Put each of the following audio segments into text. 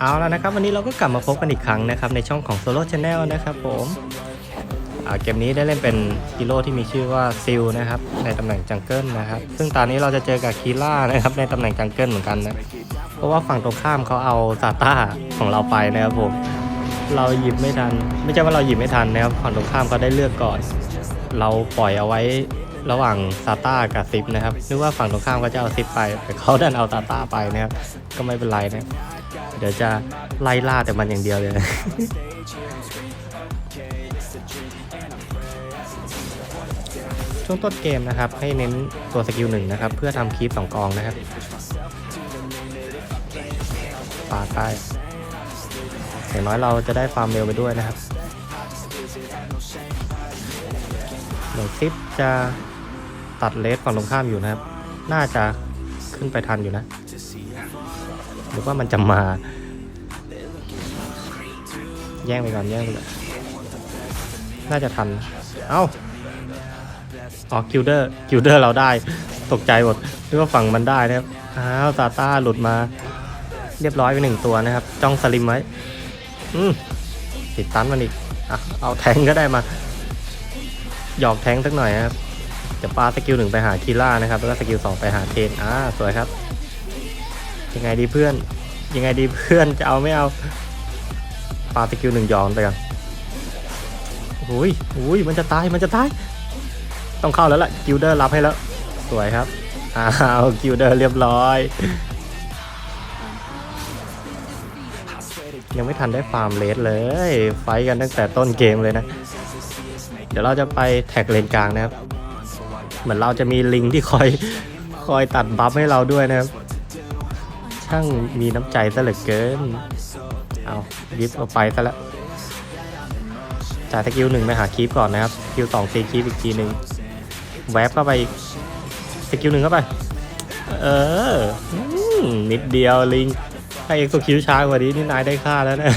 เอาแล้วนะครับ วันนี้เราก็กลับมาพบกันอีกครั้งนะครับ ในช่องของ Solo Channel นะครับผมเกมนี้ได้เล่นเป็นฮีโร่ที่มีชื่อว่าซิลนะครับ ในตำแหน่งจังเกิลนะครับ ซึ่งตอนนี้เราจะเจอกับคีล่านะครับ ในตำแหน่งจังเกิลเหมือนกันนะ เพราะว่าฝั่งตรงข้ามเขาเอาซาต้าของเราไปนะครับผม เราหยิบไม่ทัน ไม่ใช่ว่าเราหยิบไม่ทันนะครับฝั่งตรงข้ามเขาได้เลือกก่อน เราปล่อยเอาไว้ระหว่างซาต้ากับซิปนะครับนึกว่าฝั่งตรงข้ามเขาจะเอาซิปไปแต่เขาดันเอาซาต้าไปนะครับ ก็ไม่เป็นไรนะ เดี๋ยวจะไล่ล่าแต่มันอย่างเดียวเลย ช่วงต้นเกมนะครับ ให้เน้นตัวสกิลหนึ่งนะครับ เพื่อทำคีปสองกองนะครับปาดไปอย่างน้อยเราจะได้ฟาร์มเร็วไปด้วยนะครับหน่วยซิปจะตัดเลสฝั่งตรงข้ามอยู่นะครับ น่าจะขึ้นไปทันอยู่นะ รือว่ามันจะมา แย่งไปก่อนแย่งไปก่อนน่าจะทัน เอ้าอ๋อคิวเดอร์คิวเดอร์เราได้ตกใจหมดนึกว่าฝั่งมันได้นะครับอ้าวซาต้าหลุดมา เรียบร้อยไปหนึ่งตัวนะครับ จ้องสลิมไว้อืมติดตันมันอีกอะเอาแทงก็ได้มา หยอกแทงสักหน่อยนะครับจะปาสกิลหนึ่งไปหาคีล่านะครับ แล้วก็สกิลสองไปหาเทนอ่าสวยครับ ยังไงดีเพื่อน ยังไงดีเพื่อนจะเอาไม่เอาปาสกิลหนึ่งยอนไปก่อนโอ้ยโอ้ยมันจะตายมันจะตาย ต้องเข้าแล้วล่ะกิลเดอร์รับให้แล้ว สวยครับอ้าวกิลเดอร์เรียบร้อย ยังไม่ทันได้ฟาร์มเลสเลย ไฟกันตั้งแต่ต้นเกมเลยนะ เดี๋ยวเราจะไปแท็กเลนกลางนะครับ เหมือนเราจะมีลิงที่คอยคอยตัดบัฟให้เราด้วยนะครับ ช่างมีน้ำใจซะเหลือเกิน เอายิบเอาไปซะแล้วจ่ายสกิลหนึ่งไปหาคีปก่อนนะครับสกิลสองตีคีปอีกทีหนึ่งแวบเข้าไปสกิลหนึ่งเข้าไป เออ นิดเดียวลิง ถ้าเอ็กซ์คิวช้ากว่านี้นี่นายได้ค่าแล้วนะ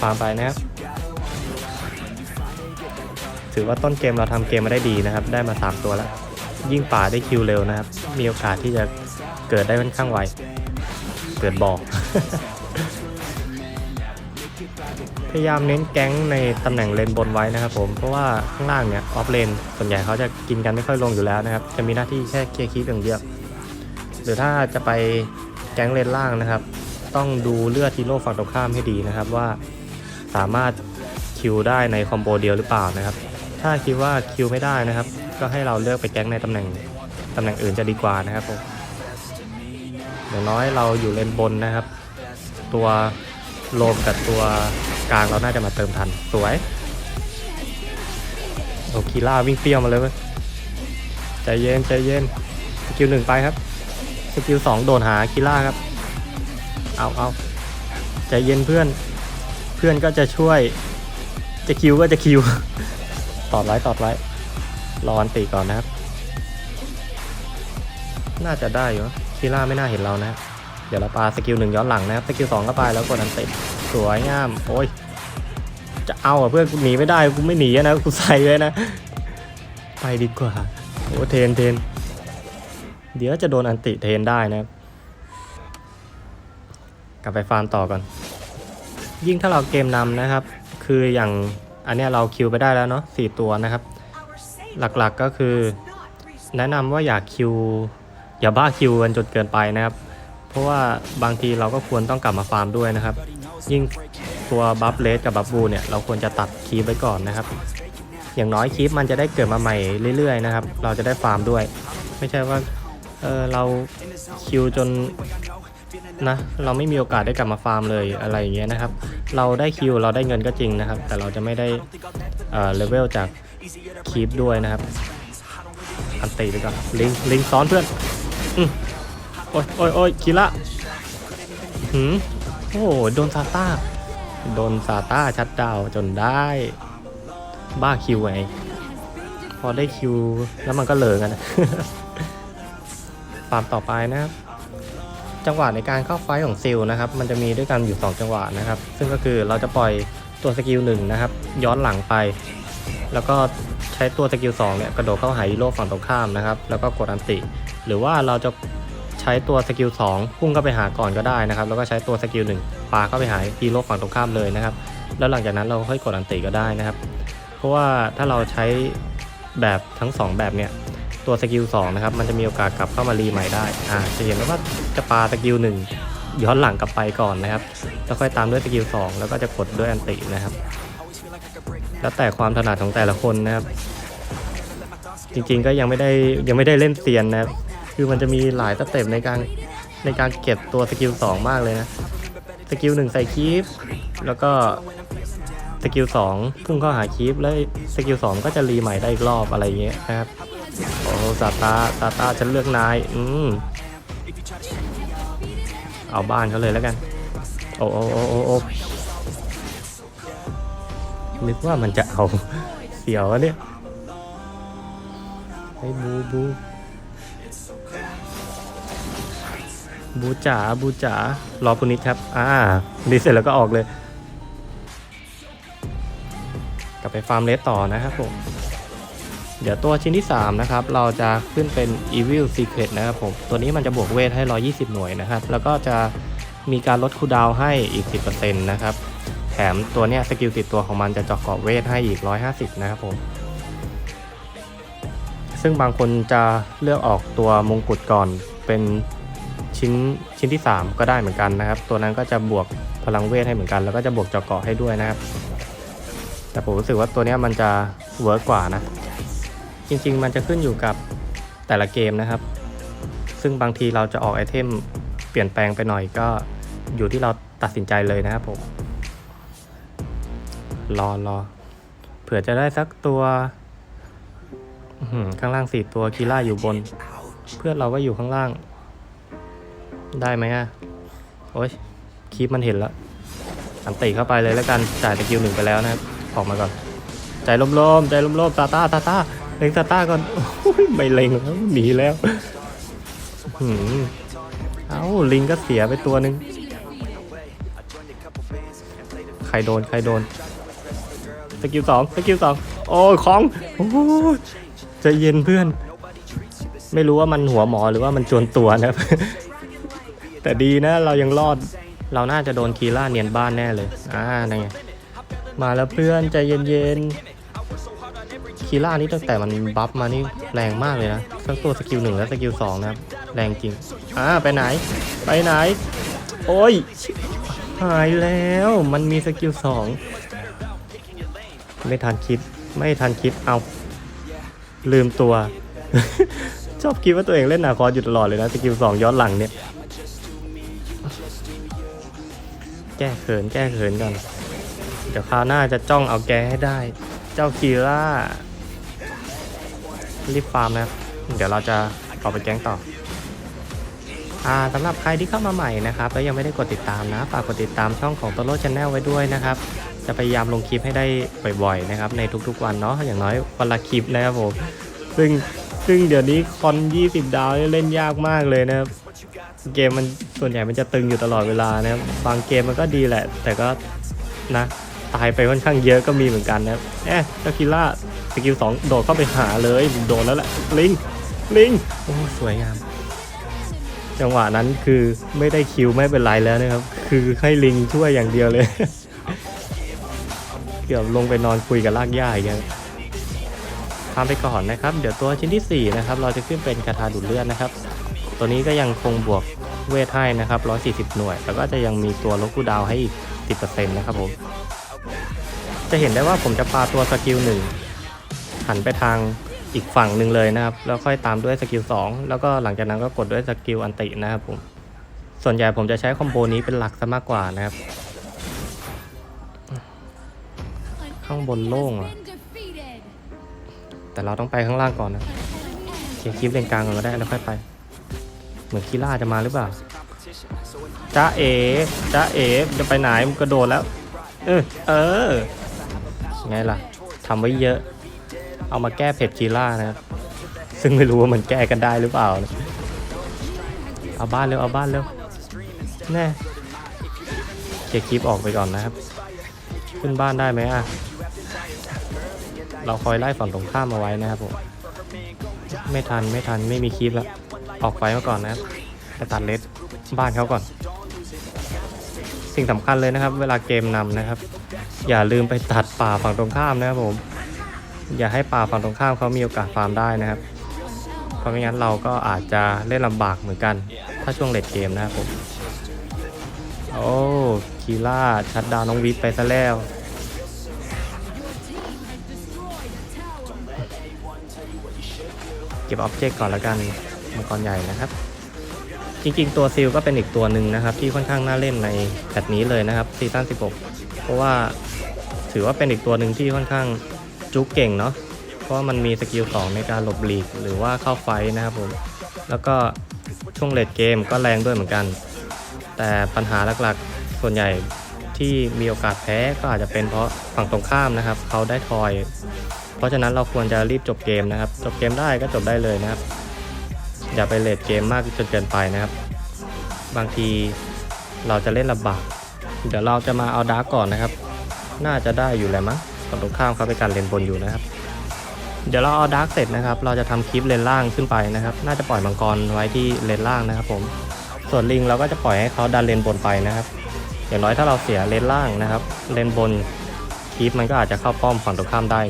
ฟาร์มไปนะครับ ถือว่าต้นเกมเราทำเกมมาได้ดีนะครับ ได้มา 3 ตัวแล้ว ยิ่งป่าได้คิวเร็วนะครับ มีโอกาสที่จะ เกิดได้ค่อนข้างไว เกิดบอก พยายามเน้นแก๊งในตำแหน่งเลนบนไว้นะครับผม เพราะว่าข้างล่างเนี่ยออฟเลนส่วนใหญ่เขาจะกินกันไม่ค่อยลงอยู่แล้วนะครับ จะมีหน้าที่แค่เคลียร์คีปอย่างเดียว หรือถ้าจะไปแก๊งเลนล่างนะครับ ต้องดูเลือดทีโร่ฝั่งตรงข้ามให้ดีนะครับว่าสามารถคิวได้ในคอมโบเดียวหรือเปล่านะครับ ถ้าคิดว่าคิวไม่ได้นะครับ ก็ให้เราเลือกไปแก๊งในตำแหน่งตำแหน่งอื่นจะดีกว่านะครับผม อย่างน้อยเราอยู่เลนบนนะครับ ตัวโลมกับตัวกลางเราน่าจะมาเติมทัน สวยโอคีล่าวิ่งเปรี้ยวมาเลยเว้ยใจเย็นใจเย็นสกิลหนึ่งไปครับสกิลสองโดนหาคีล่าครับ เอาเอาใจเย็นเพื่อนเพื่อนก็จะช่วยจะคิวก็จะคิว ตอดไว้ตอดไว้รออันตีก่อนนะครับ น่าจะได้อยู่ คีล่าไม่น่าเห็นเรานะ เดี๋ยวเราปาสกิลหนึ่งย้อนหลังนะครับ สกิลสองก็ไปแล้วกดอันติสวยงาม โอ้ย จะเอาอะเพื่อนกูหนีไม่ได้ กูไม่หนีนะ กูใส่เลยนะ ไปดีกว่า โอ้เทนเทน เดี๋ยวจะโดนอันติเทนได้นะครับ กลับไปฟาร์มต่อก่อน ยิ่งถ้าเราเกมนำนะครับ คืออย่างอันเนี้ยเราคิวไปได้แล้วเนาะสี่ตัวนะครับ หลักๆก็คือแนะนำว่าอย่าคิว อย่าบ้าคิวกันจนเกินไปนะครับ เพราะว่าบางทีเราก็ควรต้องกลับมาฟาร์มด้วยนะครับ ยิ่งตัวบัฟเลสกับบัฟบูเนี่ยเราควรจะตัดคีปไว้ก่อนนะครับ อย่างน้อยคีปมันจะได้เกิดมาใหม่เรื่อยๆนะครับ เราจะได้ฟาร์มด้วย ไม่ใช่ว่าเออเราคิวจนนะเราไม่มีโอกาสได้กลับมาฟาร์มเลยอะไรอย่างเงี้ยนะครับ เราได้คิวเราได้เงินก็จริงนะครับ แต่เราจะไม่ได้เอ่อเลเวลจากคีปด้วยนะครับ อันตีไปก่อนลิงลิงซ้อนเพื่อน โอ้ยโอ้ยโอ้ยคิระหืมโอ้โดนซาต้า โดนซาต้าชัดดาวจนได้ บ้าคิวไง พอได้คิวแล้วมันก็เหลิงกันะฟาร์มต่อไปนะครับ จังหวะในการเข้าไฟของซิลนะครับ มันจะมีด้วยกันอยู่ 2 จังหวะนะครับ ซึ่งก็คือเราจะปล่อยตัวสกิลหนึ่งนะครับ ย้อนหลังไป แล้วก็ใช้ตัวสกิล2เนี่ยกระโดดเข้าหาฮีโร่ฝั่งตรงข้ามนะครับ แล้วก็กดอันติ หรือว่าเราจะใช้ตัวสกิล2พุ่งเข้าไปหาก่อนก็ได้นะครับ แล้วก็ใช้ตัวสกิล1ปาเข้าไปหาฮีโร่ฝั่งตรงข้ามเลยนะครับ แล้วหลังจากนั้นเราค่อยกดอันติก็ได้นะครับ เพราะว่าถ้าเราใช้แบบทั้ง 2 แบบเนี่ยตัวสกิล2นะครับมันจะมีโอกาสกลับเข้ามารีใหม่ได้อ่าจะเห็นว่าจะปาสกิล1ย้อนหลังกลับไปก่อนนะครับแล้วค่อยตามด้วยสกิล2แล้วก็จะกดด้วยอันตินะครับ แล้วแต่ความถนัดของแต่ละคนนะครับ จริงๆก็ยังไม่ได้ยังไม่ได้เล่นเซียนนะครับ คือมันจะมีหลายสเต็ปในการในการเก็บตัวสกิล2มากเลยนะ สกิล1ใส่คีฟแล้วก็สกิล2พุ่งเข้าหาคีฟแล้วสกิล2ก็จะรีใหม่ได้อีกรอบอะไรเงี้ยนะครับ โอ้ซาตาซาตาฉันเลือกนาย อืม เอาบ้านเขาเลยแล้วกัน โอ้โอ้โอ้โอ้นึกว่ามันจะเอา เสียวเนี่ยไอ้บูบู บูจ๋าบูจ๋ารอคุณนิดครับ อ่านิดเสร็จแล้วก็ออกเลย กลับไปฟาร์มเลสต่อนะครับผม เดี๋ยวตัวชิ้นที่ 3 นะครับ เราจะขึ้นเป็น Evil Secret นะครับผม ตัวนี้มันจะบวกเวทให้ 120 หน่วยนะครับ แล้วก็จะมีการลดคูดาวให้อีก 10%นะครับ แถมตัวเนี้ยสกิลติดตัวของมันจะเจาะเกาะเวทให้อีก 150 นะครับผมซึ่งบางคนจะเลือกออกตัวมงกุฎก่อนเป็น ชิ้นชิ้นที่ 3 ก็ได้เหมือนกันนะครับ ตัวนั้นก็จะบวกพลังเวทให้เหมือนกัน แล้วก็จะบวกเจาะเกาะให้ด้วยนะครับ แต่ผมรู้สึกว่าตัวนี้มันจะเวิร์กกว่านะ จริง ๆ มันจะขึ้นอยู่กับแต่ละเกมนะครับ ซึ่งบางทีเราจะออกไอเทมเปลี่ยนแปลงไปหน่อยก็อยู่ที่เราตัดสินใจเลยนะครับผมรอรอเผื่อจะได้สักตัวข้างล่างสี่ตัวคีล่าอยู่บน เพื่อนเราก็อยู่ข้างล่าง ได้ไหมอะโอ้ยคีปมันเห็นแล้วอันติเข้าไปเลยแล้วกัน จ่ายตะกิวหนึ่งไปแล้วนะครับ ออกมาก่อน ใจลมๆ ใจลมๆตาตาตาตาเล็งตาตาก่อนโอ้ยไม่เล็งแล้วหนีแล้วหืมเอ้าลิงก็เสียไปตัวหนึ่งใครโดน ใครโดนสกิลสองสกิลสองโอ้ยของโอ้ยใจเย็นเพื่อน ไม่รู้ว่ามันหัวหมอหรือว่ามันจวนตัวนะครับ แต่ดีนะเรายังรอด เราน่าจะโดนคีล่าเนียนบ้านแน่เลย อ่านั่นไง มาแล้วเพื่อนใจเย็นๆ คีล่านี่ตั้งแต่มันบัฟมานี่แรงมากเลยนะทั้งตัวสกิลหนึ่งและสกิลสองนะครับ แรงจริง อ่าไปไหน ไปไหน โอ้ย หายแล้ว มันมีสกิลสอง ไม่ทันคิด ไม่ทันคิด เอา ลืมตัว ชอบคิดว่าตัวเองเล่นนาคออยู่ตลอดเลยนะ สกิลสองย้อนหลังเนี่ย ก้เขินแก้เขินก่อนเดี๋ยวคราวหน้าจะจ้องเอาแกให้ได้ เจ้าคีร่ารีบฟาร์มนะเดี๋ยวเราจะออกไปแก๊งต่ออ่าสำหรับใครที่เข้ามาใหม่นะครับแล้วยังไม่ได้กดติดตามนะฝากกดติดตามช่องของโตโร่ชาแนลไว้ด้วยนะครับ จะพยายามลงคลิปให้ได้บ่อยๆนะครับในทุกๆวันเนาะอย่างน้อยวันละคลิปนะครับผมซึ่งซึ่งเดี๋ยวนี้คอน 20 ดาวเล่นยากมากเลยนะครับ เกมมันส่วนใหญ่มันจะตึงอยู่ตลอดเวลานะครับบางเกมมันก็ดีแหละ แต่ก็นะตายไปค่อนข้างเยอะก็มีเหมือนกันนะแอะตาคิล่าสกิลสองโดดเข้าไปหาเลยโดนแล้วแหละลิงลิงโอ้สวยงาม จังหวะนั้นคือไม่ได้คิวไม่เป็นไรแล้วนะครับ คือให้ลิงช่วยอย่างเดียวเลย เกือบลงไปนอนคุยกับลากหญ้าอีกแล้วทำไปก่อนนะครับ เดี๋ยวตัวชิ้นทีสี่ 4 นะครับ เราจะขึ้นเป็นคาถาดูดเลือดนะครับ ตัวนี้ก็ยังคงบวกเวทให้นะครับ 140 หน่วย แล้วก็จะยังมีตัวลดคูดาวให้อีก 10%นะครับผม จะเห็นได้ว่าผมจะปาตัวสกิลหนึ่งหันไปทางอีกฝั่งหนึ่งเลยนะครับ แล้วค่อยตามด้วยสกิล2แล้วก็หลังจากนั้นก็กดด้วยสกิลอันตินะครับผม ส่วนใหญ่ผมจะใช้คอมโบนี้เป็นหลักซะมากกว่านะครับ ข้างบนโล่งอะแต่เราต้องไปข้างล่างก่อนนะเคลียร์คลิปเลนกลางก่อนก็ได้แล้วค่อยไป เหมือนคีล่าจะมาหรือเปล่าจ้าเอ๋จ้าเอ๋จะไปไหนมันกระโดดแล้ว เออเออไงล่ะทำไว้เยอะ เอามาแก้เผ็ดคีล่านะครับซึ่งไม่รู้ว่ามันแก้กันได้หรือเปล่านะเอาบ้านเร็วเอาบ้านเร็วแน่เคลียร์คลิปออกไปก่อนนะครับ ขึ้นบ้านได้ไหมอะเราคอยไล่ฝั่งตรงข้ามมาไว้นะครับผมไม่ทันไม่ทันไม่มีคลิปแล้ว ออกไฟมาก่อนนะไปตัดเลสบ้านเขาก่อน สิ่งสำคัญเลยนะครับ เวลาเกมนำนะครับ อย่าลืมไปตัดป่าฝั่งตรงข้ามนะครับผม อย่าให้ป่าฝั่งตรงข้ามเขามีโอกาสฟาร์มได้นะครับ เพราะไม่งั้นเราก็อาจจะเล่นลำบากเหมือนกัน ถ้าช่วงเลดเกมนะครับผมโอ้คีล่าชัดดาวน้องวิทไปซะแล้วเก็บออบเจกต์ก่อนแล้วกัน มังกรใหญ่นะครับ จริงๆ ตัวซิลก็เป็นอีกตัวหนึ่งนะครับ ที่ค่อนข้างน่าเล่นในแพทนี้เลยนะครับซีซั่น16 เพราะว่าถือว่าเป็นอีกตัวหนึ่งที่ค่อนข้างจุกเก่งเนาะเพราะมันมีสกิล2ในการหลบหลีกหรือว่าเข้าไฟนะครับผมแล้วก็ช่วงเลดเกมก็แรงด้วยเหมือนกัน แต่ปัญหาหลักๆส่วนใหญ่ที่มีโอกาสแพ้ก็อาจจะเป็นเพราะฝั่งตรงข้ามนะครับ เขาได้ทอย เพราะฉะนั้นเราควรจะรีบจบเกมนะครับ จบเกมได้ก็จบได้เลยนะครับ อย่าไปเลดเกมมากจนเกินไปนะครับ บางทีเราจะเล่นลำบาก เดี๋ยวเราจะมาเอาดาร์กก่อนนะครับ น่าจะได้อยู่แล้วมั้งฝั่งตรงข้ามเขาไปกันเลนบนอยู่นะครับ เดี๋ยวเราเอาดาร์กเสร็จนะครับ เราจะทำคลิปเลนล่างขึ้นไปนะครับ น่าจะปล่อยมังกรไว้ที่เลนล่างนะครับ ผม ส่วนลิงเราก็จะปล่อยให้เขาดันเลนบนไปนะครับ อย่างน้อยถ้าเราเสียเลนล่างนะครับ เลนบนคลิปมันก็อาจจะเข้าป้อมฝั่งตรงข้ามได้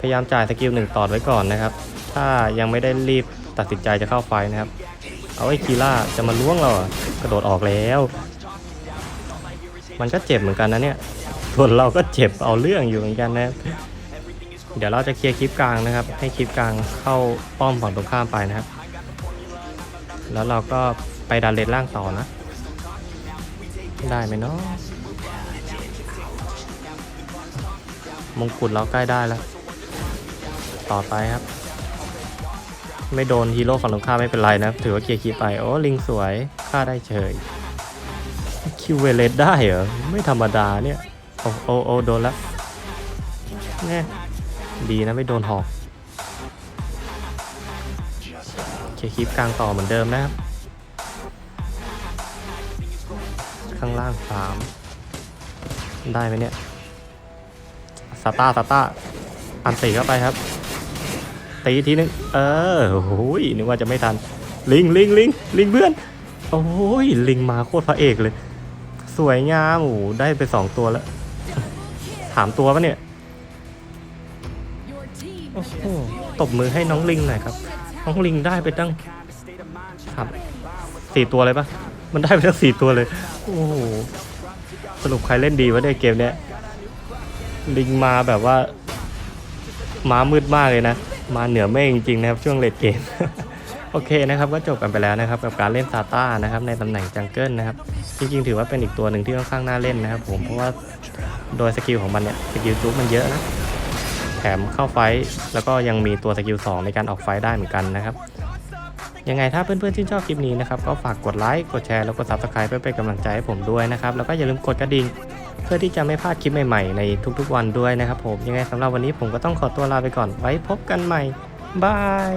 พยายามจ่ายสกิลหนึ่งตอดไว้ก่อนนะครับ ถ้ายังไม่ได้รีบตัดสินใจจะเข้าไฟนะครับ เอาไอ้คีล่าจะมาล้วงเรากระโดดออกแล้ว มันก็เจ็บเหมือนกันนะเนี่ย ส่วนเราก็เจ็บเอาเรื่องอยู่เหมือนกันนะครับเดี๋ยวเราจะเคลียร์คลิปกลางนะครับ ให้คลิปกลางเข้าป้อมฝั่งตรงข้ามไปนะครับ แล้วเราก็ไปดันเลนล่างต่อนะ ได้ไหมเนาะมงกุฎเราใกล้ได้แล้ว ต่อไปครับ ไม่โดนฮีโร่ฝั่งตรงข้ามไม่เป็นไรนะ ถือว่าเคลียร์คีไป โอ้ลิงสวยฆ่าได้เฉย คิวเวเลตได้เหรอ ไม่ธรรมดาเนี่ย โอ้โอ้โอ้โดนล้วแน่ดีนะไม่โดนหอกเคลียร์คลิปกลางต่อเหมือนเดิมนะครับ ข้างล่างสามได้ไหมเนี่ยสตาร์สตาร์อันตีเข้าไปครับ ตีทีนึง เออโอ้ยนึกว่าจะไม่ทัน ลิงลิงลิงลิงเพื่อน โอ้ยลิงมาโคตรพระเอกเลย สวยงามโอ้ได้ไปสองตัวแล้วถามตัวปะเนี่ยโอ้โหตบมือให้น้องลิงหน่อยครับ น้องลิงได้ไปตั้งครับสี่ตัวเลยปะมันได้ไปตั้งสี่ตัวเลย โอ้โห สรุปใครเล่นดีวะในยเกมเนี้ย ลิงมาแบบว่า ม้ามืดมากเลยนะ มาเหนือเมฆจริงๆนะครับช่วงเลดเกม โอเคนะครับก็จบกันไปแล้วนะครับกับการเล่นซาต้านะครับในตำแหน่งจังเกิลนะครับจริงๆถือว่าเป็นอีกตัวหนึ่งที่ค่อนข้างน่าเล่นนะครับผมเพราะว่าโดยสกิลของมันเนี่ยสกิลจุ๊บมันเยอะนะแถมเข้าไฟแล้วก็ยังมีตัวสกิล2ในการออกไฟได้เหมือนกันนะครับยังไงถ้าเพื่อนๆที่นชอบคลิปนี้นะครับก็ฝากกดไลค์กดแชร์แล้วก็ subscribe เพื่อเป็นกำลังใจให้ผมด้วยนะครับแล้วก็อย่าลืมกดกระดิ่ง เพื่อที่จะไม่พลาดคลิปใหม่ๆในทุกๆวันด้วยนะครับผมยังไงสำหรับวันนี้ผมก็ต้องขอตัวลาไปก่อนไว้พบกันใหม่บาย